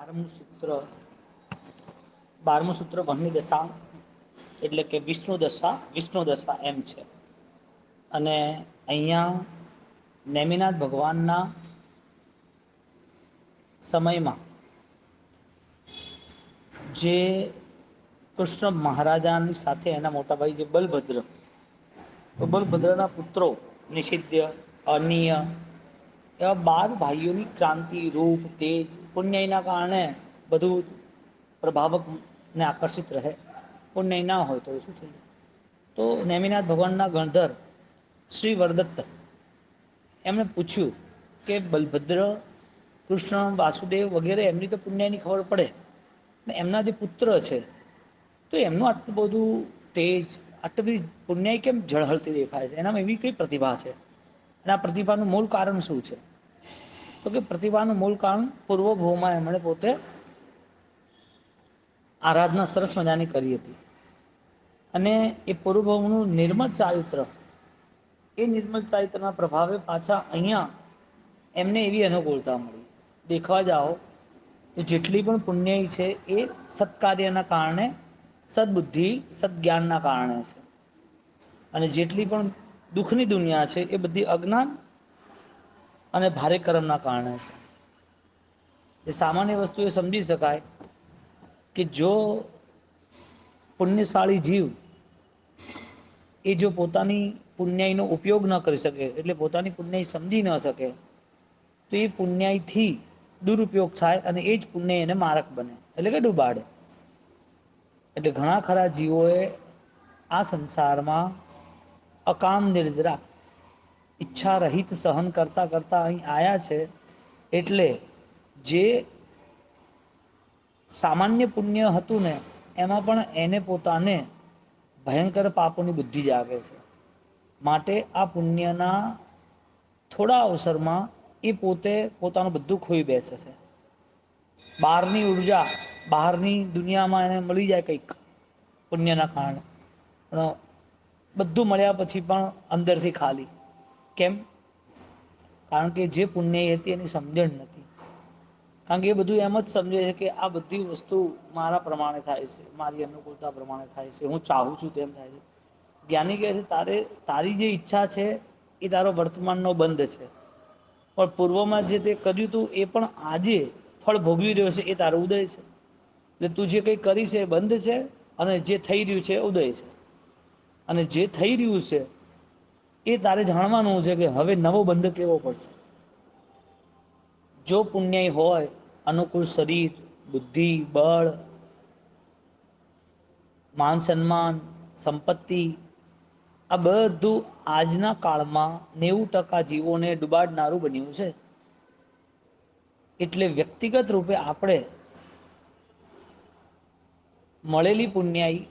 બારમું સૂત્ર બારમું સૂત્ર વહની દશા, એટલે કે વિષ્ણુ દશા વિષ્ણુ દશા એમ છે. અને અહીંયા નેમિનાથ ભગવાનના સમયમાં જે કૃષ્ણ મહારાજાની સાથે એના મોટાભાઈ જે બલભદ્ર, તો બલભદ્રના પુત્રો નિષિધ્ય અનીય એવા બાર ભાઈઓની ક્રાંતિ, રૂપ, તેજ, પુણ્યના કારણે બધું પ્રભાવકને આકર્ષિત રહે. પુણ્ય ના હોય તો શું થઈ તો નેમિનાથ ભગવાનના ગણધર શ્રી વરદત્ત એમણે પૂછ્યું કે બલભદ્ર, કૃષ્ણ, વાસુદેવ વગેરે એમની તો પુણ્યની ખબર પડે. એમના જે પુત્ર છે, તો એમનું આટલું બધું તેજ, આટલી બધી પુણ્યાય કેમ ઝળહળતી દેખાય છે? એનામાં એવી કઈ પ્રતિભા છે? અને આ પ્રતિભાનું મૂળ કારણ શું છે? તો કે પ્રતિભાનું મૂળ કારણ પૂર્વભૂમાં એમણે પોતે આરાધના સરસ મજાની કરી હતી. અને એ પૂર્વભૂમનું નિર્મળ ચારિત્ર, એ નિર્મળ ચારિત્રના પ્રભાવે પાછા અહીંયા એમને એવી અનુકૂળતા મળી. દેખવા જાઓ તો જેટલી પણ પુણ્ય છે એ સત્કાર્યના કારણે, સદબુદ્ધિ, સદજ્ઞાનના કારણે છે. અને જેટલી પણ દુઃખની દુનિયા છે એ બધી અજ્ઞાન અને ભારે કર્મના કારણે છે. એ સામાન્ય વસ્તુ એ સમજી શકાય કે જો પુણ્યશાળી જીવ એ જો પોતાની પુણ્યાઈનો ઉપયોગ ન કરી શકે, એટલે પોતાની પુણ્યાઈ સમજી ન શકે, તો એ પુણ્યાઈથી દુરુપયોગ થાય અને એ જ પુણ્ય એને મારક બને, એટલે કે ડૂબાડે. એટલે ઘણા ખરા જીવોએ આ સંસારમાં અકામ નિર્જરા ઈચ્છા રહિત સહન કરતા કરતા અહીં આયા છે, એટલે જે સામાન્ય પુણ્ય હતું ને, એમાં પણ એને પોતાને ભયંકર પાપોની બુદ્ધિ જાગે છે. માટે આ પુણ્યના થોડા અવસરમાં એ પોતે પોતાનું બધું ખોઈ બેસે છે. બહારની ઊર્જા, બહારની દુનિયામાં એને મળી જાય કંઈક પુણ્યના કારણે. પણ બધું મળ્યા પછી પણ અંદરથી ખાલી. કેમ? કારણ કે જે પુણ્ય હતી એની સમજણ નથી. કારણ કે એ બધું એમ જ સમજે છે કે આ બધી વસ્તુ મારા પ્રમાણે થાય છે, મારી અનુકૂળતા પ્રમાણે થાય છે, હું ચાહું છું તેમ થાય છે. જ્ઞાની કહે છે, તારે, તારી જે ઈચ્છા છે એ તારો વર્તમાનનો બંધ છે. પણ પૂર્વમાં જે તે કર્યું હતું એ પણ આજે ફળ ભોગવી રહ્યો છે, એ તારો ઉદય છે. એટલે તું જે કંઈ કરી છે એ બંધ છે અને જે થઈ રહ્યું છે એ ઉદય છે. અને જે થઈ રહ્યું છે એ તારે જાણવાનું છે કે હવે નવો બંધ કેવો પડશે? જો પુણ્ય હોય, અનુકૂળ શરીર, બુદ્ધિ, બળ, માન સન્માન, સંપત્તિ, આ બધું આજના કાળમાં નેવું ટકા જીવોને ડુબાડનારું બન્યું છે. એટલે વ્યક્તિગત રૂપે આપણે મળેલી પુણ્યાઈ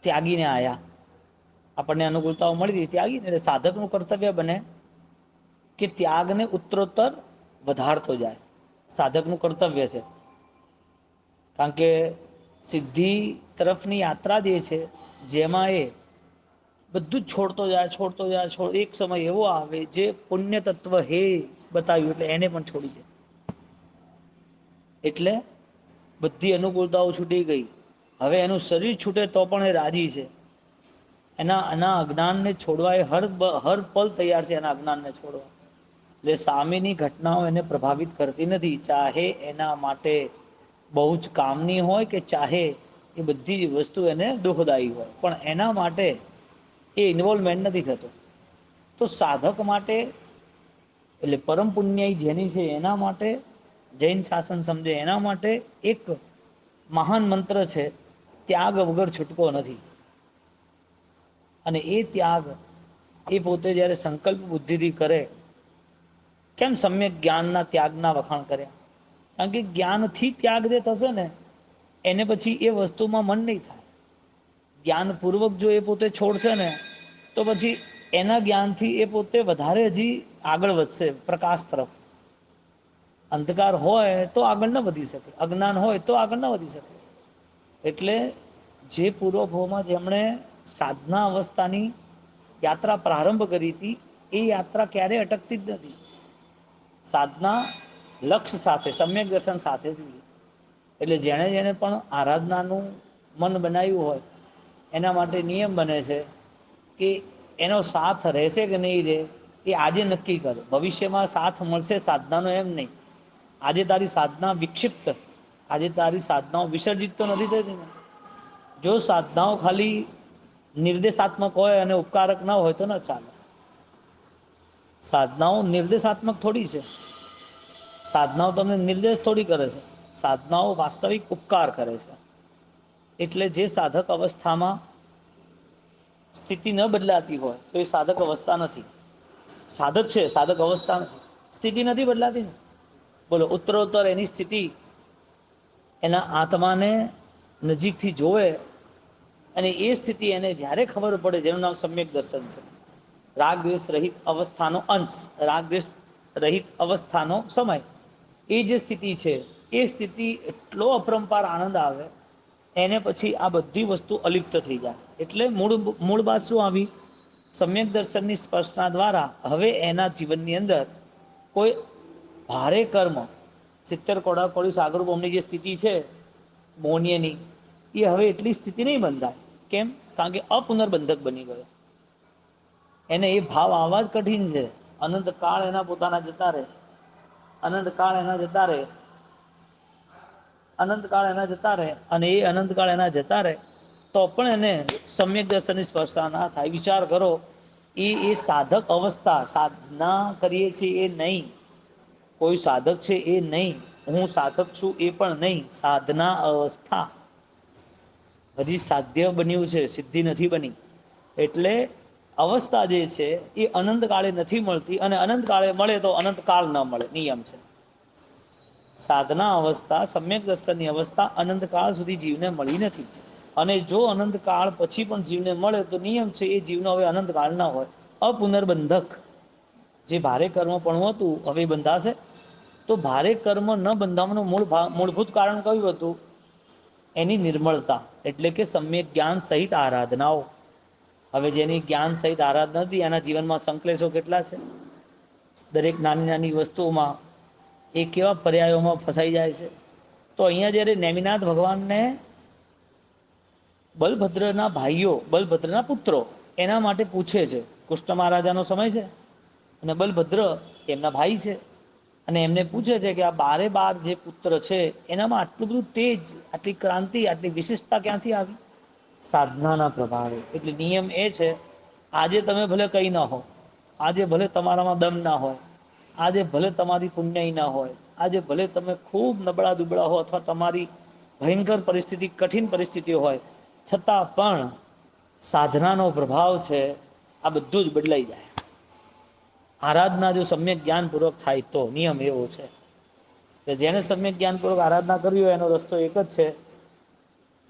ત્યાગીને આયા. આપણને અનુકૂળતાઓ મળી હતી ત્યાગીને એટલે સાધકનું કર્તવ્ય બને કે ત્યાગને ઉત્તરોત્તર વધારતો જાય. સાધકનું કર્તવ્ય છે. કારણ કે સિદ્ધિ તરફની યાત્રા જે છે, જેમાં એ બધું જ છોડતો જાય છોડતો જાય, છોડ, એક સમય એવો આવે જે પુણ્ય તત્વ હે બતાવ્યું એટલે એને પણ છોડી દે. એટલે બધી અનુકૂળતાઓ છૂટી ગઈ. હવે એનું શરીર છૂટે તો પણ એ રાજી છે. એના એના અજ્ઞાનને છોડવા એ હર હર પલ તૈયાર છે એના અજ્ઞાનને છોડવા. એટલે સામેની ઘટનાઓ એને પ્રભાવિત કરતી નથી. ચાહે એના માટે બહુ જ કામની હોય કે ચાહે એ બધી વસ્તુ એને દુઃખદાયી હોય. પણ એના માટે એ ઇન્વોલ્વમેન્ટ નથી થતો. તો સાધક માટે, એટલે પરમ પુણ્યાય જેની છે એના માટે, જૈન શાસન સમજે એના માટે એક મહાન મંત્ર છે, ત્યાગ વગર છૂટકો નથી. અને એ ત્યાગ એ પોતે જ્યારે સંકલ્પ બુદ્ધિથી કરે, કેમ સમ્યક જ્ઞાનના ત્યાગના વખાણ કર્યા કારણ કે જ્ઞાનથી ત્યાગ જે થશે ને, એને પછી એ વસ્તુમાં મન નહીં થાય. જ્ઞાનપૂર્વક જો એ પોતે છોડશે ને, તો પછી એના જ્ઞાનથી એ પોતે વધારે હજી આગળ વધશે, પ્રકાશ તરફ. અંધકાર હોય તો આગળ ન વધી શકે. અજ્ઞાન હોય તો આગળ ન વધી શકે. એટલે જે પૂર્વભોમાં જેમણે સાધના અવસ્થાની યાત્રા પ્રારંભ કરી હતી. એ યાત્રા ક્યારે અટકતી જ નથી. સાધના લક્ષ્ય સાથે, સમ્યક દર્શન સાથે જોઈએ એટલે જેણે જેણે પણ આરાધનાનું મન બનાવ્યું હોય, એના માટે નિયમ બને છે કે એનો સાથ રહેશે કે નહીં રહે, એ આજે નક્કી કરે. ભવિષ્યમાં સાથ મળશે સાધનાનો એમ નહીં. આજે તારી સાધના વિક્ષિપ્ત. આજે તારી સાધનાઓ વિસર્જિત તો નથી થતી જો સાધનાઓ ખાલી નિર્દેશાત્મક હોય અને ઉપકારક ના હોય તો ન ચાલે. સાધનાઓ નિર્દેશાત્મક થોડી છે. સાધનાઓ તમને નિર્દેશ થોડી કરે છે. સાધનાઓ વાસ્તવિક ઉપકાર કરે છે. એટલે જે સાધક અવસ્થામાં સ્થિતિ ન બદલાતી હોય તો એ સાધક અવસ્થા નથી. સાધક છે, સાધક અવસ્થા નથી. સ્થિતિ નથી બદલાતી બોલો, ઉત્તરોત્તર એની સ્થિતિ એના આત્માને નજીકથી જોવે અને એ સ્થિતિ એને જ્યારે ખબર પડે, જેનું નામ સમ્યક દર્શન છે. રાગ દ્વેષ રહિત અવસ્થાનો અંશ રાગદ્વેષ રહિત અવસ્થાનો સમય. એ જે સ્થિતિ છે, એ સ્થિતિ એટલો અપરંપાર આનંદ આવે, એને પછી આ બધી વસ્તુ અલિપ્ત થઈ જાય. એટલે મૂળ મૂળ વાત શું આવી? સમ્યક દર્શનની સ્પષ્ટતા દ્વારા હવે એના જીવનની અંદર કોઈ ભારે કર્મ, સિત્તેર કોડા કોળી સાગર બોમની જે સ્થિતિ છે મૌન્યની એ હવે એટલી સ્થિતિ નહીં બંધાય. કેમ? કારણ કે અપુનર્બંધક બની ગયો. એને એ ભાવ આવવા જ કઠિન છે. અનંત કાળ એના પોતાના જતા રહે. અનંત કાળ એના જતા રહે. અનંતકાળ એના જતા રહે અને એ અનંતકાળ એના જતા રહે, તો પણ એને સમ્યક દર્શનની સ્પર્શા ના થાય. વિચાર કરો, એ એ સાધક અવસ્થા સાધના કરીએ છીએ એ નહીં. કોઈ સાધક છે એ નહીં. હું સાધક છું એ પણ નહીં. સાધના અવસ્થા. હજી સાધ્ય બન્યું છે, સિદ્ધિ નથી બની. એટલે અવસ્થા જે છે, એ અનંતકાળે નથી મળતી અને અનંતકાળે મળે તો અનંતકાળ ન મળે, નિયમ છે. સાધના અવસ્થા, સમ્યક દર્શનની અવસ્થા અનંતકાળ સુધી જીવને મળી નથી. અને જો અનંતકાળ પછી પણ જીવને મળે તો નિયમ છે, એ જીવનો હવે અનંતકાળ ના હોય. અપુનર્બંધક. જે ભારે કર્મ પણ હતું, હવે બંધાશે. તો ભારે કર્મ ન બંધાવાનું મૂળ મૂળભૂત કારણ કયું હતું? એની નિર્મળતા, એટલે કે સમ્યક જ્ઞાન સહિત આરાધનાઓ. હવે જેની જ્ઞાન સહિત આરાધના હતી, એના જીવનમાં સંકલેશો કેટલા છે? દરેક નાની નાની વસ્તુઓમાં એ કેવા પર્યાયોમાં ફસાઈ જાય છે. તો અહીંયા જ્યારે નેમિનાથ ભગવાનને બલભદ્રના ભાઈઓ, બલભદ્રના પુત્રો એના માટે પૂછે છે, કૃષ્ણ મહારાજાનો સમય છે? અને બલભદ્ર એમના ભાઈ છે. અને એમને પૂછે છે કે આ બારે બાર જે પુત્ર છે એનામાં આટલું બધું તેજ આટલી ક્રાંતિ આટલી વિશિષ્ટતા ક્યાંથી આવી? સાધનાના પ્રભાવે. એટલે નિયમ એ છે આજે તમે ભલે કંઈ ન હો આજે ભલે તમારામાં દમ ના હોય આજે ભલે તમારી પુણ્યાઈ ના હોય આજે ભલે તમે ખૂબ નબળા દુબળા હો અથવા તમારી ભયંકર પરિસ્થિતિ કઠિન પરિસ્થિતિ હોય છતાં પણ સાધનાનો પ્રભાવ છે આ બધું જ બદલાઈ જાય. આરાધના જો સમ્યક જ્ઞાનપૂર્વક થાય તો, નિયમ એવો છે. કે જેને સમ્યક જ્ઞાનપૂર્વક આરાધના કરવી હોય એનો રસ્તો એક જ છે.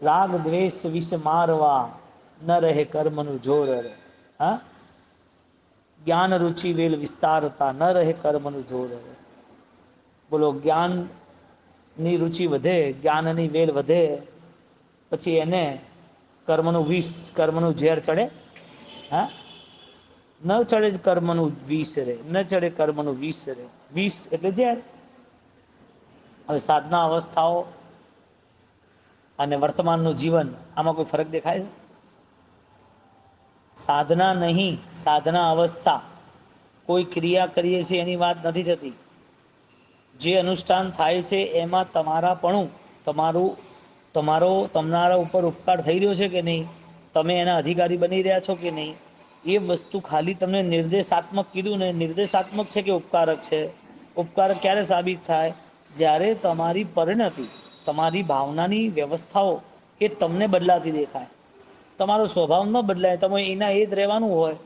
રાગ, દ્વેષ, વિષ મારવા, ન રહે કર્મનું જોર રહે હા? જ્ઞાન, રુચિ, વેલ, વિસ્તારતા, ન રહે કર્મનું જોર રહે બોલો, જ્ઞાનની રુચિ વધે, જ્ઞાનની વેલ વધે, પછી એને કર્મનું વિષ, કર્મનું ઝેર ચડે. હા? ન ચડે કર્મનું વિષ રે, ન ચડે કર્મનું વિષ રે. વિષ એટલે ઝેર. હવે સાધના અવસ્થાઓ અને વર્તમાનનું જીવન, આમાં કોઈ ફરક દેખાય છે? સાધના નહીં, સાધના અવસ્થા. કોઈ ક્રિયા કરીએ છીએ એની વાત નથી જતી જે અનુષ્ઠાન થાય છે એમાં તમારા પણું તમારું, તમારો, તમારા ઉપર ઉપકાર થઈ રહ્યો છે કે નહીં? તમે એના અધિકારી બની રહ્યા છો કે નહીં? એ વસ્તુ ખાલી તમને નિર્દેશાત્મક કીધું ને નિર્દેશાત્મક છે કે ઉપકારક છે? ઉપકારક ક્યારે સાબિત થાય? જ્યારે તમારી પરિણતિ, તમારી ભાવનાની વ્યવસ્થાઓ એ તમને બદલાતી દેખાય. તમારો સ્વભાવ ન બદલાય, તમે એના એ જ રહેવાનું હોય,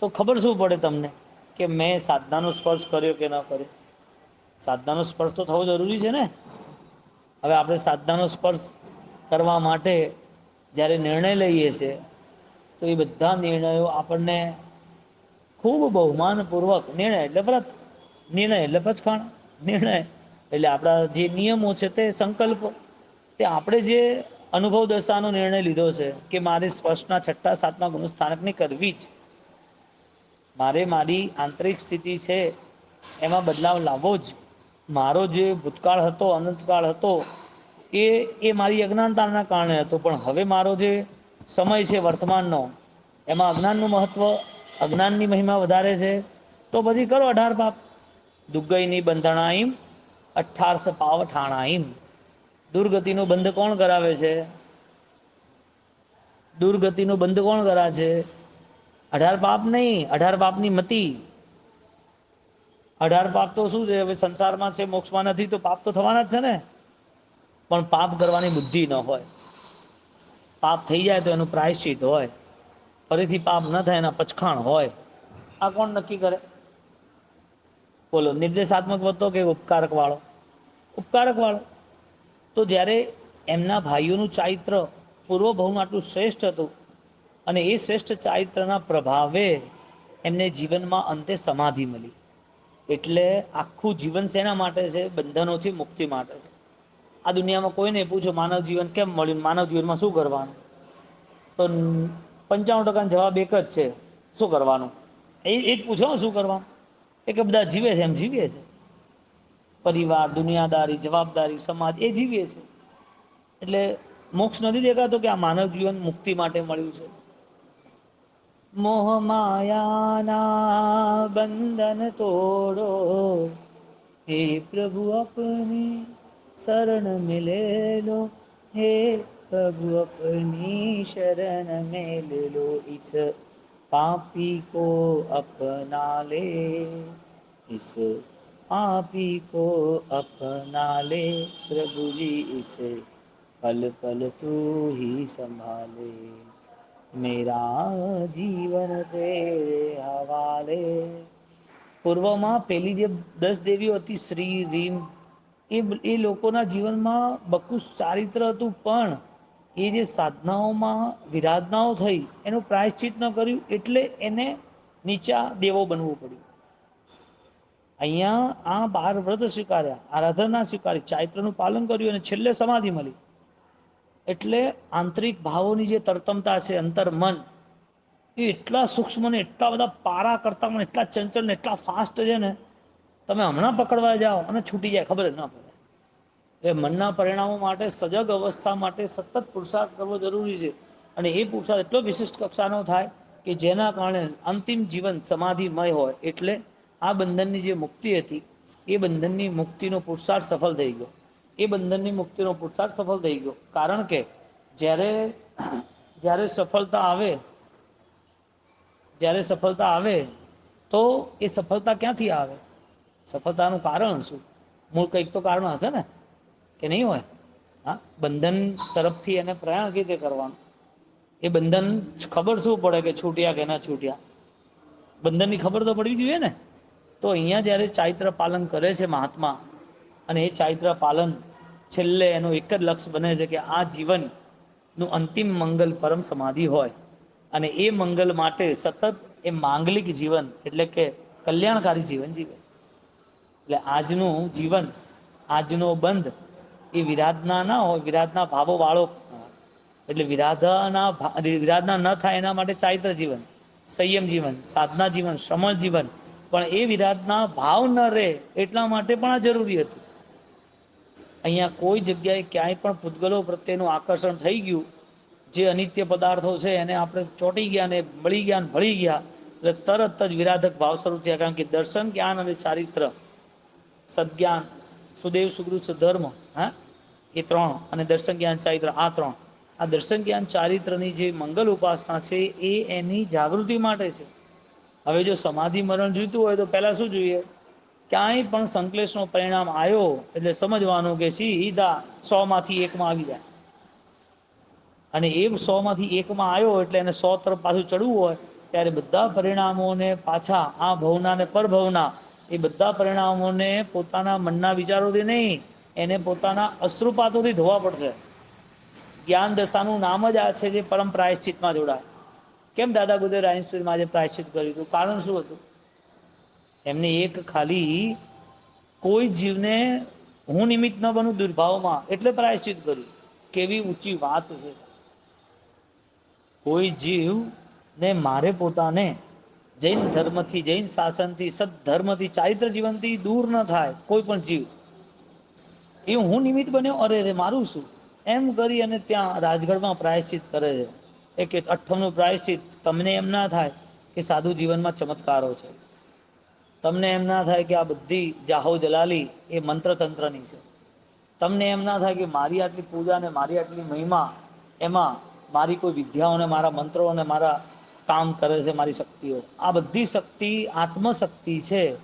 તો ખબર શું પડે તમને કે મેં સાધનાનો સ્પર્શ કર્યો કે ન કર્યો? સાધનાનો સ્પર્શ તો થવો જરૂરી છે ને? હવે આપણે સાધનાનો સ્પર્શ કરવા માટે જ્યારે નિર્ણય લઈએ છીએ તો એ બધા નિર્ણયો આપણને ખૂબ બહુમાનપૂર્વક નિર્ણય એટલે વ્રત. નિર્ણય એટલે પચખાણ. નિર્ણય એટલે આપણા જે નિયમો છે તે સંકલ્પ. તે આપણે જે અનુભવ દશાનો નિર્ણય લીધો છે કે મારે સ્પર્શના છઠ્ઠા, સાતમા ગુણ સ્થાનકની કરવી જ. મારે મારી આંતરિક સ્થિતિ છે એમાં બદલાવ લાવવો જ. મારો જે ભૂતકાળ હતો, અનંતકાળ હતો, એ એ મારી અજ્ઞાનતાના કારણે હતો. પણ હવે મારો જે સમય છે વર્તમાનનો, એમાં અજ્ઞાનનું મહત્વ, અજ્ઞાનની મહિમા વધારે છે, તો બધી કરો અઢાર પાપ. દુર્ગઈની બંધણાઈમ, અઠારસ પાવ ઠાણાઈમ દુર્ગતિનું બંધ કોણ કરાવે છે? દુર્ગતિનું બંધ કોણ કરા છે? અઢાર પાપ નહીં, અઢાર પાપની મતી. અઢાર પાપ તો શું છે? હવે સંસારમાં છે, મોક્ષમાં નથી, તો પાપ તો થવાના જ છે ને? પણ પાપ કરવાની બુદ્ધિ ન હોય. પાપ થઈ જાય તો એનું પ્રાયશ્ચિત હોય. ફરીથી પાપ ન થાય એના પચખાણ હોય. આ કોણ નક્કી કરે? બોલો, નિર્દેશાત્મક વધતો કે ઉપકારક વાળો ઉપકારક વાળો તો જ્યારે એમના ભાઈઓનું ચારિત્ર પૂર્વભવનું આટલું શ્રેષ્ઠ હતું અને એ શ્રેષ્ઠ ચારિત્રના પ્રભાવે એમને જીવનમાં અંતે સમાધિ મળી. એટલે આખું જીવન શેના માટે છે? બંધનોથી મુક્તિ માટે છે. આ દુનિયામાં કોઈને પૂછો માનવ જીવન કેમ મળ્યું માનવ જીવનમાં શું કરવાનું? તો પંચાવન ટકાનો જવાબ એક જ છે, શું કરવાનું? એ એ જ પૂછો શું કરવાનું? એ કે બધા જીવે છે, એમ જીવીએ છે. પરિવાર, દુનિયાદારી, જવાબદારી, સમાજ, એ જીવીએ છે. એટલે મોક્ષ નથી દેખાતો કે આ માનવ જીવન મુક્તિ માટે મળ્યું છે. મોહ માયાના બંધન તોડો. હે પ્રભુ આપની शरण मिले लो हे प्रभु, अपनी शरण में ले लो इस पापी को अपना ले इस पापी को अपना ले प्रभु जी, इसे पल पल तू ही संभाले। मेरा जीवन तेरे हवाले। पूर्व माँ पहली जब दस देवी होती, श्री रीम એ એ લોકોના જીવનમાં બકુસ ચારિત્ર હતું, પણ એ જે સાધનાઓમાં વિરાધનાઓ થઈ, એનું પ્રાયશ્ચિત ન કર્યું, એટલે એને નીચા દેવો બનવું પડ્યું. અહીંયા આ બાર વ્રત સ્વીકાર્યા, આરાધના સ્વીકારી, ચારિત્રનું પાલન કર્યું અને છેલ્લે સમાધિ મળી. એટલે આંતરિક ભાવોની જે તરતમતા છે, અંતર, મન, એ એટલા સૂક્ષ્મ ને એટલા બધા પારા કરતા પણ એટલા ચંચળ ને, એટલા ફાસ્ટ છે ને તમે હમણાં પકડવા જાઓ અને છૂટી જાય, ખબર ના પડે. એ મનના પરિણામો માટે, સજગ અવસ્થા માટે સતત પુરુષાર્થ કરવો જરૂરી છે. અને એ પુરુષાર્થ એટલો વિશિષ્ટ કક્ષાનો થાય કે જેના કારણે અંતિમ જીવન સમાધિમય હોય. એટલે આ બંધનની જે મુક્તિ હતી, એ બંધનની મુક્તિનો પુરુષાર્થ સફળ થઈ ગયો. એ બંધનની મુક્તિનો પુરુષાર્થ સફળ થઈ ગયો. કારણ કે જ્યારે જ્યારે સફળતા આવે, જ્યારે સફળતા આવે, તો એ સફળતા ક્યાંથી આવે? સફળતાનું કારણ શું? મૂળ કંઈક તો કારણ હશે ને? કે નહીં હોય? હા? બંધન તરફથી એને પ્રયાણ કઈ રીતે કરવાનું? એ બંધન ખબર શું પડે કે છૂટ્યા કે ના છૂટ્યા? બંધનની ખબર તો પડવી જોઈએ ને? તો અહીંયા જ્યારે ચારિત્ર પાલન કરે છે મહાત્મા, અને એ ચારિત્ર પાલન છેલ્લે એનું એક જ લક્ષ્ય બને છે કે આ જીવનનું અંતિમ મંગલ પરમ સમાધિ હોય. અને એ મંગલ માટે સતત એ માંગલિક જીવન, એટલે કે કલ્યાણકારી જીવન જીવે. એટલે આજનું જીવન, આજનો બંધ એ વિરાધના ના હોય, વિરાધના ભાવો વાળો એટલે વિરાધના વિરાધના ન થાય એના માટે ચારિત્ર જીવન, સંયમ જીવન, સાધના જીવન, શ્રમણ જીવન. પણ એ વિરાધના ભાવ ન રહે એટલા માટે પણ આ જરૂરી હતું. અહીંયા કોઈ જગ્યાએ ક્યાંય પણ પૂતગલો પ્રત્યેનું આકર્ષણ થઈ ગયું, જે અનિત્ય પદાર્થો છે એને આપણે ચોંટી ગયા ને મળી ગયા ને ભળી ગયા, એટલે તરત જ વિરાધક ભાવ શરૂ થયા. કારણ કે દર્શન, જ્ઞાન અને ચારિત્ર સદજ્ઞાન, સુદેવ, સુગૃત, સધર્મ, હા? એ ત્રણ અને દર્શન જ્ઞાન ચારિત્ર, આ ત્રણ. આ દર્શન જ્ઞાન ચારિત્રની જે મંગલ ઉપાસના છે, એ એની જાગૃતિ માટે છે. હવે જો સમાધિ મરણ જોઈતું હોય તો પહેલાં શું જોઈએ? ક્યાંય પણ સંકલેશનો પરિણામ આવ્યો એટલે સમજવાનું કે સીધા સો માંથી એકમાં આવી જાય. અને એ સો માંથી એકમાં આવ્યો એટલે એને સો તરફ પાછું ચડવું હોય, ત્યારે બધા પરિણામોને પાછા આ ભવના ને પરભવના એ બધા પરિણામોને પોતાના મનના વિચારોથી નહીં, એને પોતાના અશ્રુપાતોથી ધોવા પડશે. જ્ઞાન દશાનું નામ જ આ છે જે પરમ પ્રાયશ્ચિતમાં જોડાય. કેમ દાદા ગુદેવ રાયન્સ્ટમાં આજે પ્રાયશ્ચિત કર્યું હતું? કારણ શું હતું? એમને એક ખાલી કોઈ જીવને હું નિમિત્ત ન બનું દુર્ભાવમાં એટલે પ્રાયશ્ચિત કર્યું. કેવી ઊંચી વાત છે. કોઈ જીવ ને મારે પોતાને જૈન ધર્મથી, જૈન શાસનથી સદધર્મથી ચારિત્ર જીવનથી દૂર ન થાય કોઈ પણ જીવ. એ હું નિમિત્ત બન્યો, અરે રે, મારું શું? એમ કરી અને ત્યાં રાજગઢમાં પ્રાયશ્ચિત કરે છે. એ કે અઠ્ઠમનું પ્રાયશ્ચિત, તમને એમ ના થાય કે સાધુ જીવનમાં ચમત્કારો છે. તમને એમ ના થાય કે આ બધી જાહો જલાલી એ મંત્ર તંત્રની છે. તમને એમ ના થાય કે મારી આટલી પૂજા ને મારી આટલી મહિમા, એમાં મારી કોઈ વિદ્યાઓને, મારા મંત્રો અને મારા કામ કરે છે મારી શક્તિઓ. આ બધી શક્તિ આત્મશક્તિ છે.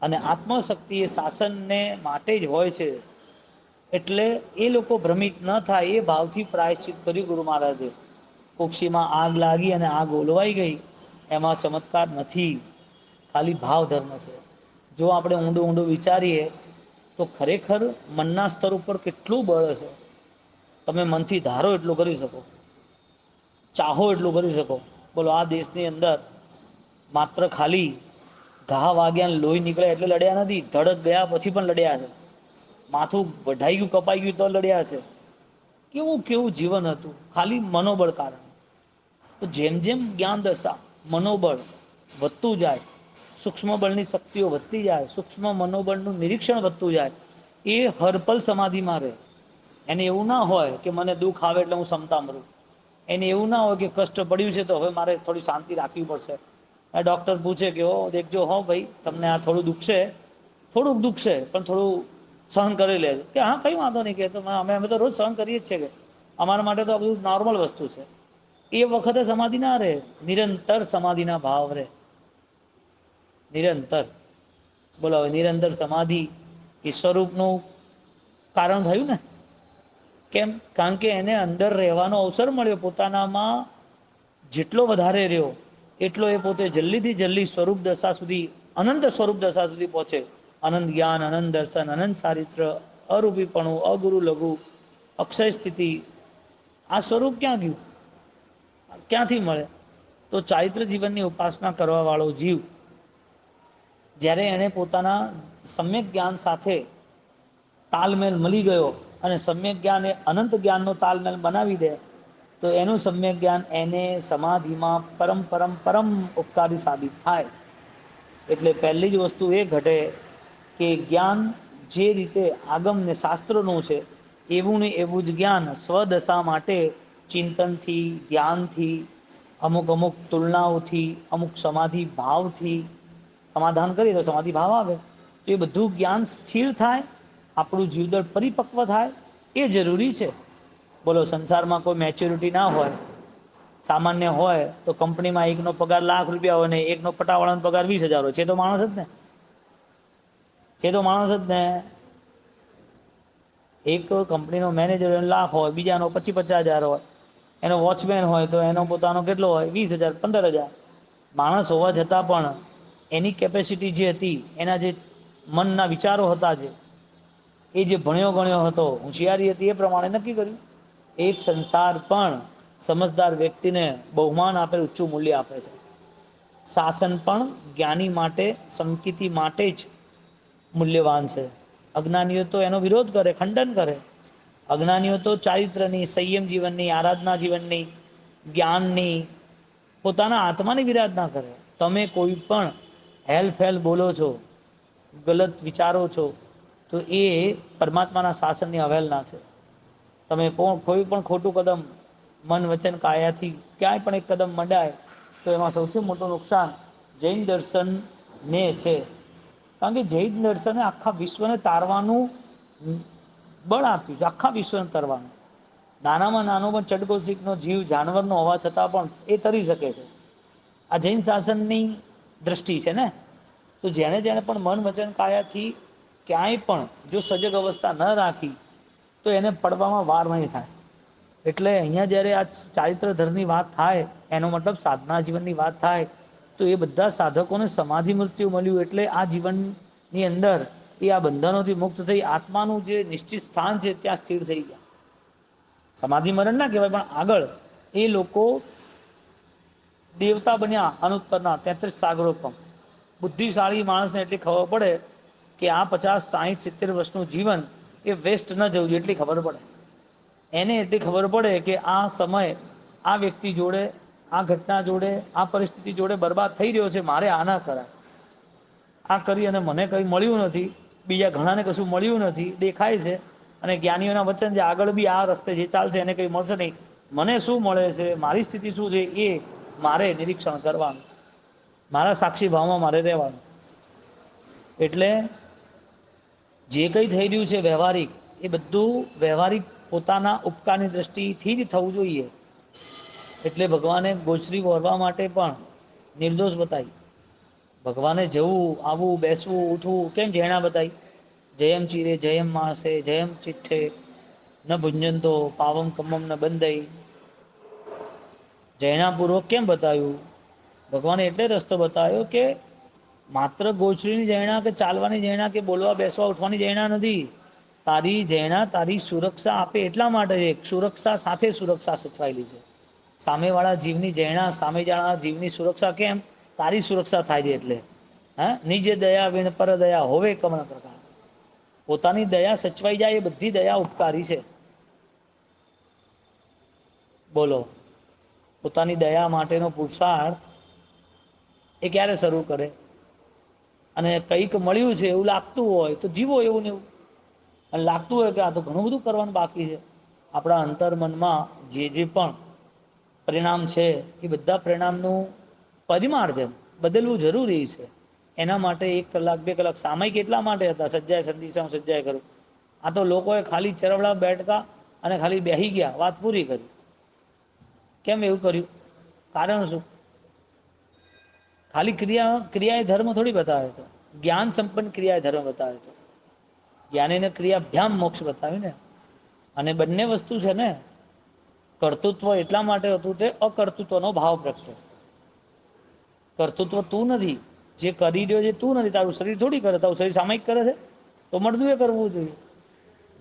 અને આત્મશક્તિ એ શાસનને માટે જ હોય છે. એટલે એ લોકો ભ્રમિત ન થાય એ ભાવથી પ્રાયશ્ચિત કર્યું ગુરુ મહારાજે. કોક્ષીમાં આગ લાગી અને આગ ઓલવાઈ ગઈ. એમાં ચમત્કાર નથી. ખાલી ભાવ ધર્મ છે. જો આપણે ઊંડું ઊંડું વિચારીએ, તો ખરેખર મનના સ્તર ઉપર કેટલું બળ છે તમે મનથી ધારો એટલું કરી શકો. ચાહો એટલું કરી શકો. બોલો, આ દેશની અંદર માત્ર ખાલી ઘા વાગ્યા લોહી નીકળે એટલે લડ્યા નથી, ધડક ગયા પછી પણ લડ્યા છે. માથું વઢાઈ ગયું, કપાઈ ગયું તો લડ્યા છે. કેવું કેવું જીવન હતું? ખાલી મનોબળ કારણ. તો જેમ જેમ જ્ઞાન દશા મનોબળ વધતું જાય, સૂક્ષ્મ બળની શક્તિઓ વધતી જાય, સૂક્ષ્મ મનોબળનું નિરીક્ષણ વધતું જાય, એ હરપલ સમાધિમાં રહે. એને એવું ના હોય કે મને દુઃખ આવે એટલે હું ક્ષમતા મરું. એને એવું ના હોય કે કષ્ટ પડ્યું છે તો હવે મારે થોડી શાંતિ રાખવી પડશે. ડૉક્ટર પૂછે કે હો દેખજો, હો ભાઈ, તમને આ થોડું દુખશે? થોડુંક દુખશે, પણ થોડું સહન કરી લેજો. કે, હા, કંઈ વાંધો નહીં, કે અમે અમે તો રોજ સહન કરીએ જ છે કે, અમારા માટે તો આ બધું નોર્મલ વસ્તુ છે. એ વખતે સમાધિ ના રહે. નિરંતર સમાધિના ભાવ રહે. નિરંતર. બોલો હવે નિરંતર સમાધિ એ સ્વરૂપનું કારણ થયું ને? કેમ? કારણ કે એને અંદર રહેવાનો અવસર મળ્યો. પોતાનામાં જેટલો વધારે રહ્યો, એટલો એ પોતે જલ્દીથી જલ્દી સ્વરૂપ દશા સુધી, અનંત સ્વરૂપ દશા સુધી પહોંચે. અનંત જ્ઞાન, અનંત દર્શન, અનંત ચારિત્ર, અરૂપીપણું, અગુરુ લઘુ, અક્ષય સ્થિતિ. આ સ્વરૂપ ક્યાં ગયું? ક્યાંથી મળે? તો ચારિત્ર જીવનની ઉપાસના કરવા વાળો જીવ, જ્યારે એણે પોતાના સમ્યક જ્ઞાન સાથે તાલમેલ મળી ગયો અને સમ્યક જ્ઞાન એ અનંત જ્ઞાનનો તાલમેલ બનાવી દે, તો એનું સમ્યક જ્ઞાન એને સમાધિમાં પરમ પરમ પરમ ઉપકારી સાબિત થાય. એટલે પહેલી જ વસ્તુ એ ઘટે કે જ્ઞાન જે રીતે આગમ ને શાસ્ત્રોનું છે, એવું ને એવું જ જ્ઞાન સ્વદશા માટે ચિંતનથી, ધ્યાનથી, અમુક અમુક તુલનાઓથી, અમુક સમાધિ ભાવથી સમાધાન કરીએ તો સમાધિ ભાવ આવે. તો એ બધું જ્ઞાન સ્થિર થાય આપણું જીવદળ પરિપક્વ થાય એ જરૂરી છે. બોલો, સંસારમાં કોઈ મેચ્યોરિટી ના હોય, સામાન્ય હોય, તો કંપનીમાં એકનો પગાર લાખ રૂપિયા હોય ને એકનો પટાવાળાનો પગાર વીસ હજાર હોય. છે તો માણસ જ ને? છે તો માણસ જ ને? એક કંપનીનો મેનેજર લાખ હોય, બીજાનો પચીસ પચાસ હજાર હોય, એનો વોચમેન હોય, તો એનો પોતાનો કેટલો હોય? વીસ હજાર, પંદર હજાર. માણસ હોવા છતાં પણ એની કેપેસિટી જે હતી, એના જે મનના વિચારો હતા જે એ જે ભણ્યો ગણ્યો હતો, હોશિયારી હતી એ પ્રમાણે નક્કી કર્યું. એક સંસાર પણ સમજદાર વ્યક્તિને બહુમાન આપે ઊંચું મૂલ્ય આપે છે. શાસન પણ જ્ઞાની માટે, સંકિતિ માટે જ મૂલ્યવાન છે. અજ્ઞાનીઓ તો એનો વિરોધ કરે, ખંડન કરે. અજ્ઞાનીઓ તો ચારિત્રની, સંયમ જીવનની, આરાધના જીવનની, જ્ઞાનની, પોતાના આત્માની વિરાધના કરે. તમે કોઈ પણ હેલ ફેલ બોલો છો, ગલત વિચારો છો તો એ પરમાત્માના શાસનની અવહેલના છે. તમે કોણ, કોઈ પણ ખોટું કદમ મન વચન કાયાથી ક્યાંય પણ એક કદમ મંડાય, તો એમાં સૌથી મોટું નુકસાન જૈન દર્શનને છે. કારણ કે જૈન દર્શને આખા વિશ્વને તારવાનું બળ આપ્યું છે, આખા વિશ્વને તરવાનું. નાનામાં નાનો પણ ચડકોશિકનો જીવ, જાનવરનો હોવા છતાં પણ એ તરી શકે છે. આ જૈન શાસનની દ્રષ્ટિ છે ને? તો જેણે જેણે પણ મન વચન કાયાથી ક્યાંય પણ જો સજગ અવસ્થા ન રાખી, તો એને પડવામાં વાર નહીં થાય. એટલે અહીંયા જ્યારે આ ચારિત્ર ધરની વાત થાય, એનો મતલબ સાધના જીવનની વાત થાય, તો એ બધા સાધકોને સમાધિ મૃત્યુ મળ્યું એટલે આ જીવનની અંદર એ આ બંધનોથી મુક્ત થઈ, આત્માનું જે નિશ્ચિત સ્થાન છે ત્યાં સ્થિર થઈ ગયા. સમાધિ મરણ ના કહેવાય, પણ આગળ એ લોકો દેવતા બન્યા અનુત્તરના તેત્રીસ સાગરોપમ બુદ્ધિશાળી માણસને એટલી ખબર પડે કે આ પચાસ, સાહીઠ, સિત્તેર વર્ષનું જીવન એ વેસ્ટ ન જવું એટલી ખબર પડે. એને એટલી ખબર પડે કે આ સમય આ વ્યક્તિ જોડે, આ ઘટના જોડે, આ પરિસ્થિતિ જોડે બરબાદ થઈ રહ્યો છે, મારે આ ના કરાય. આ કરી અને મને કંઈ મળ્યું નથી, બીજા ઘણાને કશું મળ્યું નથી, દેખાય છે અને જ્ઞાનીઓના વચન જે આગળ બી આ રસ્તે જે ચાલશે એને કંઈ મળશે નહીં. મને શું મળે છે, મારી સ્થિતિ શું છે, એ મારે નિરીક્ષણ કરવાનું. મારા સાક્ષી ભાવમાં મારે રહેવાનું. એટલે જે કંઈ થઈ રહ્યું છે વ્યવહારિક, એ બધું વ્યવહારિક પોતાના ઉપકારની દ્રષ્ટિથી જ થવું જોઈએ. એટલે ભગવાને ગોચરી વોરવા માટે પણ નિર્દોષ બતાવી. ભગવાને જવું, આવવું, બેસવું, ઉઠવું કેમ ઝેણા બતાવી? જયમ ચીરે, જયમ માસે જયમ ચિઠ્ઠે, ન ભુંજંતો પાવમ કમમ ન બંધઈ જૈનાપૂર્વક કેમ બતાવ્યું? ભગવાને એટલે રસ્તો બતાવ્યો કે માત્ર ગોચરીની જૈણા કે ચાલવાની જૈણા કે બોલવા બેસવા ઉઠવાની જૈણા નથી. તારી જૈણા તારી સુરક્ષા આપે એટલા માટે છે. સુરક્ષા સાથે સુરક્ષા સચવાયેલી છે. સામેવાળા જીવની જૈણા સામેવાળા જીવની સુરક્ષા કેમ? તારી સુરક્ષા થાય છે એટલે. હા? નિજ દયા, વિણ પર દયા હોવે કમણ પ્રકાર. પોતાની દયા સચવાઈ જાય એ બધી દયા ઉપકારી છે. બોલો. પોતાની દયા માટેનો પુરુષાર્થ એ ક્યારે શરૂ કરે? અને કંઈક મળ્યું છે એવું લાગતું હોય તો જીવો એવું ને એવું. અને લાગતું હોય કે આ તો ઘણું બધું કરવાનું બાકી છે. આપણા અંતર્મનમાં જે જે પણ પરિણામ છે, એ બધા પરિણામનું પરિમાર્જન બદલવું જરૂરી છે. એના માટે એક કલાક, બે કલાક સામયિક એટલા માટે હતા? સજ્જાય સંદિશામાં સજ્જાય કરું આ તો લોકોએ ખાલી ચરવડા બેઠકા અને ખાલી બેહી ગયા, વાત પૂરી કરી. કેમ એવું કર્યું? કારણ શું? ખાલી ક્રિયા, ક્રિયાએ ધર્મ થોડી બતાવે હતો જ્ઞાન સંપન્ન ક્રિયાએ ધર્મ બતાવ્યો હતો જ્ઞાનીને ક્રિયાભ્યામ મોક્ષ બતાવ્યું ને. અને બંને વસ્તુ છે ને, કર્તૃત્વ એટલા માટે હતું તે અકર્તૃત્વનો ભાવ પ્રગટે. કર્તૃત્વ તું નથી. જે કરી રહ્યો છે તું નથી. તારું શરીર થોડી કરે. તારું શરીર સામાયિક કરે છે? તો મળતું એ કરવું જોઈએ.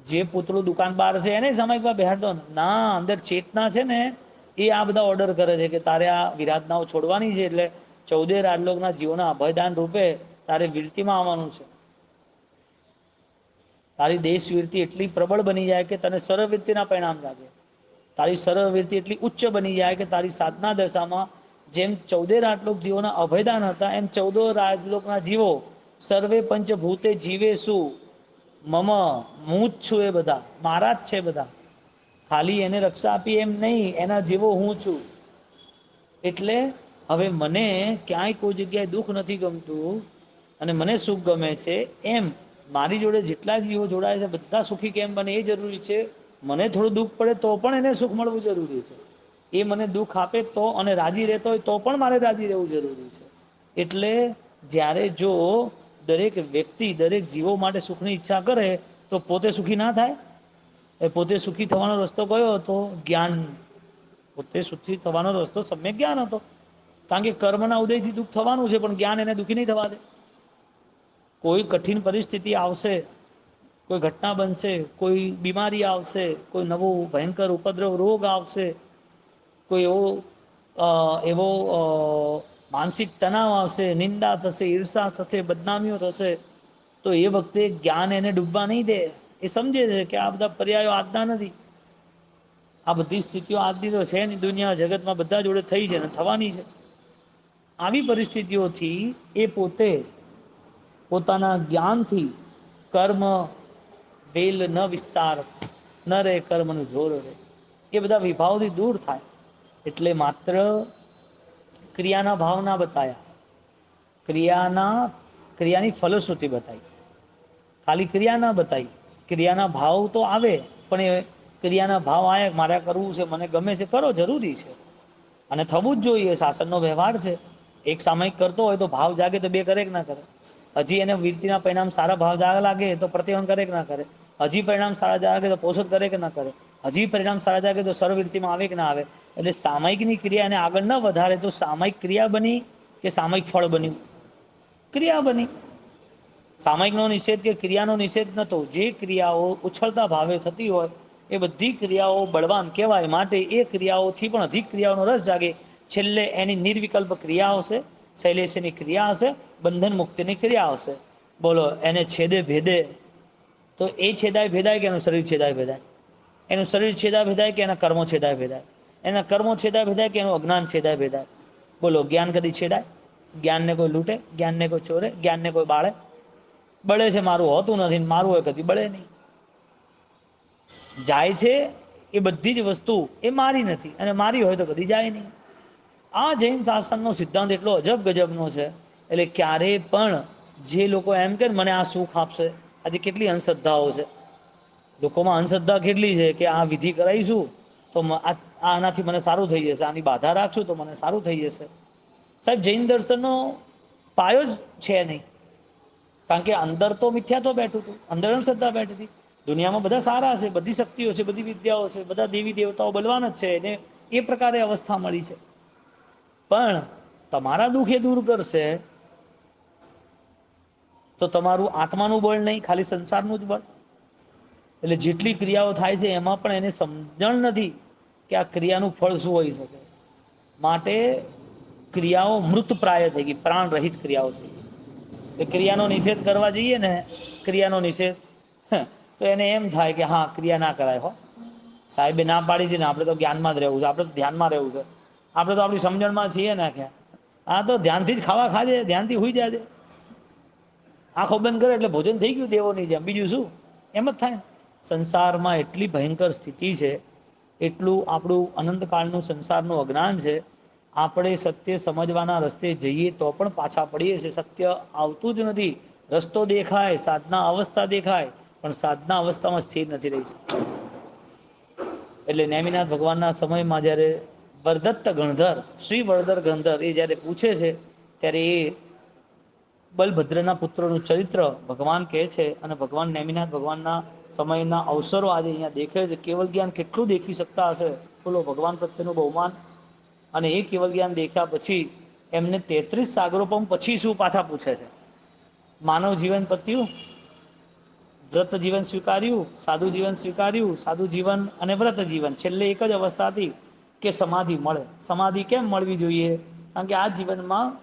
જે પૂતળું દુકાન બહાર છે એને સામાયિકમાં બેહાડતો ના. અંદર ચેતના છે ને, એ આ બધા ઓર્ડર કરે છે કે તારે આ વિરાધનાઓ છોડવાની છે એટલે ચૌદે રાજલોકના જીવોના અભયદાન રૂપે તારે વીરતીમાં આવવાનું છે. તારી દેશ વીરતી એટલી પ્રબળ બની જાય કે તને સર્વવીરતીના પરિણામ લાગે. તારી સર્વવીરતી એટલી ઉચ્ચ બની જાય કે તારી સાધના દશામાં જેમ ચૌદે રાજલોક જીવોના અભયદાન હતા, એમ ચૌદો રાજલોકના જીવો સર્વે પંચભૂતે જીવે શું મમ, હું જ છું એ બધા, મારા જ છે બધા. ખાલી એને રક્ષા આપી એમ નહીં, એના જેવો હું છું. એટલે હવે મને ક્યાંય કોઈ જગ્યાએ દુઃખ નથી ગમતું અને મને સુખ ગમે છે, એમ. મારી જોડે જેટલા જીવો જોડાય છે, બધા સુખી કેમ બને એ જરૂરી છે. મને થોડું દુઃખ પડે તો પણ એને સુખ મળવું જરૂરી છે. એ મને દુઃખ આપે તો અને રાજી રહેતો હોય તો પણ મારે રાજી રહેવું જરૂરી છે. એટલે જ્યારે જો દરેક વ્યક્તિ, દરેક જીવો માટે સુખની ઈચ્છા કરે, તો પોતે સુખી ના થાય? એ પોતે સુખી થવાનો રસ્તો કયો હતો? જ્ઞાન. પોતે સુખી થવાનો રસ્તો સમ્યક જ્ઞાન હતો. કારણ કે કર્મના ઉદયથી દુઃખ થવાનું છે, પણ જ્ઞાન એને દુઃખી નહીં થવા દે. કોઈ કઠિન પરિસ્થિતિ આવશે, કોઈ ઘટના બનશે, કોઈ બીમારી આવશે, કોઈ નવો ભયંકર ઉપદ્રવ, રોગ આવશે, કોઈ એવો એવો માનસિક તણાવ આવશે, નિંદા થશે, ઈર્ષા થશે, બદનામીઓ થશે, તો એ વખતે જ્ઞાન એને ડૂબવા નહીં દે. એ સમજે છે કે આ બધા પર્યાયો આજના નથી. આ બધી સ્થિતિઓ આજની તો છે નહીં. દુનિયા જગતમાં બધા જોડે થઈ છે ને થવાની છે. આવી પરિસ્થિતિઓથી એ પોતે પોતાના જ્ઞાનથી કર્મ વેલ ન વિસ્તાર, ન રહે કર્મનું જોર રહે, એ બધા વિભાવથી દૂર થાય. એટલે માત્ર ક્રિયાના ભાવના બતાયા. ક્રિયાના, ક્રિયાની ફલશ્રુતિ બતાવી ખાલી ક્રિયા ના બતાવી ક્રિયાના ભાવ તો આવે, પણ એ ક્રિયાના ભાવ આવે મારે કરવું છે, મને ગમે છે, કરો, જરૂરી છે. અને થવું જ જોઈએ, શાસનનો વ્યવહાર છે. એક સામયિક કરતો હોય તો ભાવ જાગે તો બે કરે કે ના કરે? હજી એને વીરતીના પરિણામ સારા ભાવ જાગ લાગે તો પ્રતિબંધ કરે કે ના કરે? હજી પરિણામ સારા જાગે તો પોષદ કરે કે ના કરે? હજી પરિણામ સારા જાગે તો સર્વવીરતીમાં આવે કે ના આવે? એટલે સામયિકની ક્રિયા એને આગળ ન વધારે તો સામયિક ક્રિયા બની કે સામયિક ફળ બન્યું? ક્રિયા બની. સામાયિકનો નિષેધ કે ક્રિયાનો નિષેધ નહોતો જે ક્રિયાઓ ઉછળતા ભાવે થતી હોય એ બધી ક્રિયાઓ બળવાન કહેવાય માટે એ ક્રિયાઓથી પણ અધિક ક્રિયાઓનો રસ જાગે. છેલ્લે એની નિર્વિકલ્પ ક્રિયા હશે શૈલેષની ક્રિયા હશે બંધન મુક્તિની ક્રિયા હશે બોલો, એને છેદે ભેદે. તો એ છેદાય ભેદાય કે એનું શરીર છેદાય ભેદાય? એનું શરીર છેદાય ભેદાય કે એના કર્મો છેદાય ભેદાય? એના કર્મો છેદાય ભેદાય કે એનું અજ્ઞાન છેદાય ભેદાય? બોલો, જ્ઞાન કદી છેદાય? જ્ઞાનને કોઈ લૂંટે? જ્ઞાનને કોઈ ચોરે? જ્ઞાનને કોઈ બાળે? બળે છે, મારું હોતું નથી મારું હોય કદી બળે નહીં. જાય છે એ બધી જ વસ્તુ એ મારી નથી અને મારી હોય તો કદી જાય નહીં. આ જૈન શાસનનો સિદ્ધાંત એટલો અજબ ગજબનો છે, એટલે ક્યારેય પણ જે લોકો એમ કે મને આ સુખ આપશે. આજે કેટલી અંધશ્રદ્ધાઓ છે. લોકોમાં અંધશ્રદ્ધા કેટલી છે કે, આ વિધિ કરાવીશું, તો આનાથી મને સારું થઈ જશે. આની બાધા રાખશું, તો મને સારું થઈ જશે. સાહેબ, જૈન દર્શનનો પાયો જ છે નહીં. કારણ કે અંદર તો મિથ્યા તો બેઠું હતું, અંદર અંધશ્રદ્ધા બેઠી હતી. દુનિયામાં બધા સારા છે, બધી શક્તિઓ છે, બધી વિદ્યાઓ છે, બધા દેવી દેવતાઓ બલવાન જ છે. એને એ પ્રકારે અવસ્થા મળી છે. પણ તમારા દુઃખ એ દૂર કરશે, તો તમારું આત્માનું બળ નહીં, ખાલી સંસારનું જ બળ. એટલે જેટલી ક્રિયાઓ થાય છે, એમાં પણ એને સમજણ નથી કે આ ક્રિયાનું ફળ શું હોઈ શકે. માટે ક્રિયાઓ મૃતપ્રાય થઈ ગઈ, પ્રાણ રહિત ક્રિયાઓ થઈ ગઈ. એ ક્રિયાનો નિષેધ કરવા જઈએ ને, ક્રિયાનો નિષેધ તો એને એમ થાય કે હા, ક્રિયા ના કરાય હો. સાહેબે ના પાડી દીધી ને, આપણે તો જ્ઞાનમાં જ રહેવું છે, આપણે તો ધ્યાનમાં રહેવું છે. આપણે તો આપણી સમજણમાં છીએ ને કે આ તો ધ્યાનથી જ ખાવા ખાજે, ધ્યાનથી હોઈ જાજે. આંખો બંધ કરે એટલે ભોજન થઈ ગયું દેવોની જેમ. બીજું શું? એમ જ થાય. સંસારમાં એટલી ભયંકર સ્થિતિ છે, એટલું આપણું અનંતકાળનું સંસારનું અજ્ઞાન છે, આપણે સત્ય સમજવાના રસ્તે જઈએ તો પણ પાછા પડીએ છીએ. સત્ય આવતું જ નથી. રસ્તો દેખાય, સાધના અવસ્થા દેખાય, પણ સાધના અવસ્થામાં સ્થિર નથી રહી શકતા. એટલે નેમિનાથ ભગવાનના સમયમાં જ્યારે વરદત્ત ગણધર, શ્રી વરદર ગણધર, એ જ્યારે પૂછે છે, ત્યારે એ બલભદ્રના પુત્રનું ચરિત્ર ભગવાન કહે છે અને ભગવાન નેમિનાથ ભગવાનના સમયના અવસરો આજે અહીંયા દેખે છે. કેવલ જ્ઞાન કેટલું દેખી શકતા હશે? બોલો, ભગવાન પ્રત્યેનું બહુમાન. અને એ કેવલ જ્ઞાન દેખ્યા પછી એમને તેત્રીસ સાગરોપમ પછી શું પાછા પૂછે છે? માનવ જીવન પત્યું, વ્રત જીવન સ્વીકાર્યું, સાધુ જીવન સ્વીકાર્યું, સાધુ જીવન અને વ્રત જીવન. છેલ્લે એક જ અવસ્થા હતી. કે સમાધિ મળે. સમાધિ કેમ મળવી જોઈએ? કારણ કે આ જીવનમાં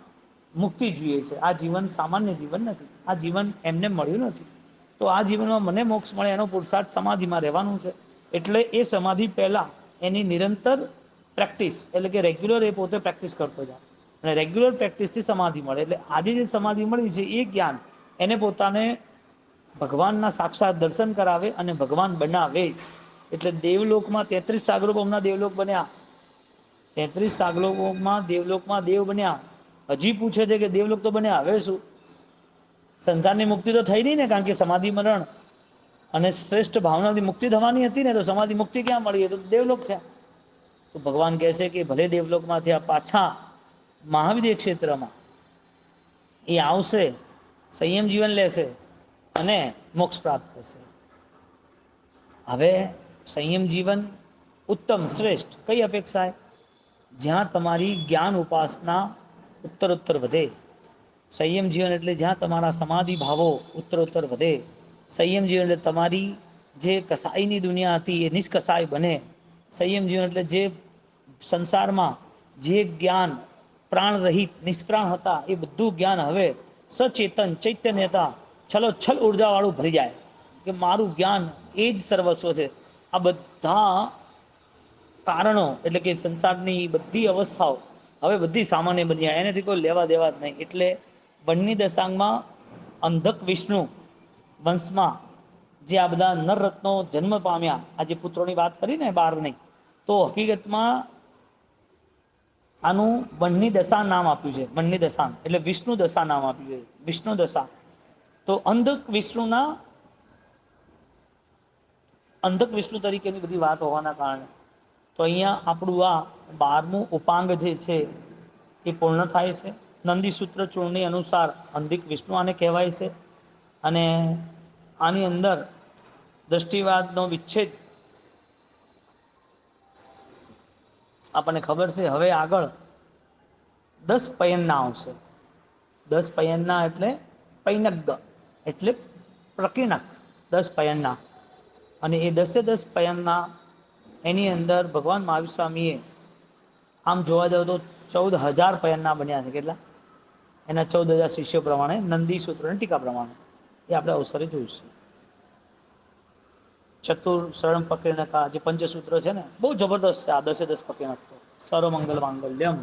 મુક્તિ જોઈએ છે. આ જીવન સામાન્ય જીવન નથી. આ જીવન એમને મળ્યું નથી. તો આ જીવનમાં મને મોક્ષ મળે, એનો પુરુષાર્થ સમાધિમાં રહેવાનું છે. એટલે એ સમાધિ પહેલાં એની નિરંતર પ્રેક્ટિસ, એટલે કે રેગ્યુલર એ પોતે પ્રેક્ટિસ કરતો જાય. અને રેગ્યુલર પ્રેક્ટિસથી સમાધિ મળે. એટલે આજે જે સમાધિ મળી છે, એ જ્ઞાન એને પોતાને ભગવાનના સાક્ષાત દર્શન કરાવે અને ભગવાન બનાવે. એટલે દેવલોકમાં તેત્રીસ સાગરોપમના દેવલોક બન્યા. તેત્રીસ સાગલોકમાં દેવલોકમાં દેવ બન્યા. હજી પૂછે છે કે દેવલોક તો બન્યા, હવે શું? સંસારની મુક્તિ તો થઈ નહીં ને, કારણ કે સમાધિ મરણ અને શ્રેષ્ઠ ભાવનાથી મુક્તિ થવાની હતી ને, તો સમાધિ મુક્તિ ક્યાં મળી? તો દેવલોક છે. તો ભગવાન કહે છે કે ભલે દેવલોકમાં થયા પાછા મહાવિદ્ય ક્ષેત્રમાં એ આવશે, સંયમ જીવન લેશે અને મોક્ષ પ્રાપ્ત થશે. હવે સંયમ જીવન ઉત્તમ, શ્રેષ્ઠ, કઈ અપેક્ષાએ જ્યાં તમારી જ્ઞાન ઉપાસના ઉત્તરોત્તર વધે. સંયમ જીવન એટલે જ્યાં તમારા સમાધિ ભાવો ઉત્તરોત્તર વધે. સંયમ જીવન એટલે તમારી જે કસાઈની દુનિયા હતી એ નિષ્કસાય બને. સંયમ જીવન એટલે જે સંસારમાં જે જ્ઞાન પ્રાણરહિત નિષ્પ્રાણ હતા એ બધું જ્ઞાન હવે સચેતન ચૈતન્યતા છલો છલ ઉર્જાવાળું ભરી જાય. કે મારું જ્ઞાન એ જ સર્વસ્વ છે. આ બધા કારણો એટલે કે સંસારની બધી અવસ્થાઓ હવે બધી સામાન્ય બની એનાથી કોઈ લેવા દેવા જ નહીં. એટલે બંને દશાંગમાં અંધક વિષ્ણુ વંશમાં જે આ બધા નરરત્નો જન્મ પામ્યા, આ જે પુત્રોની વાત કરી ને બારની તો હકીકતમાં આનું બંને દશા નામ આપ્યું છે. બંને દશાંગ એટલે વિષ્ણુ દશા નામ આપ્યું છે. વિષ્ણુ દશા. તો અંધક વિષ્ણુના અંધક વિષ્ણુ તરીકેની બધી વાત હોવાના કારણે તો અહીંયા આપણું આ બારમું ઉપાંગ જે છે, એ પૂર્ણ થાય છે. નંદી સૂત્ર ચૂર્ણી અનુસાર અંધિક વિષ્ણુ આને કહેવાય છે. અને આની અંદર દ્રષ્ટિવાદનો વિચ્છેદ આપણને ખબર છે. હવે આગળ દસ પયનના આવશે. દસ પયનના એટલે પૈનક એટલે પ્રકીર્ણક દસ પયનના. અને એ દસે દસ પયનના એની અંદર ભગવાન મહાવીર સ્વામીએ આમ જોવા જાવ તો ચૌદ હજાર પયનના બન્યા છે. કેટલા? એના ચૌદ હજાર શિષ્યો પ્રમાણે, નંદી સૂત્ર ટીકા પ્રમાણે. એ આપણે અવસરે જોઈશું. ચતુર શરણ પકડીને જે પંચસૂત્ર છે ને, બહુ જબરદસ્ત છે આ દસે દસ પકડીને સર્વમંગલ માંગલ્યમ.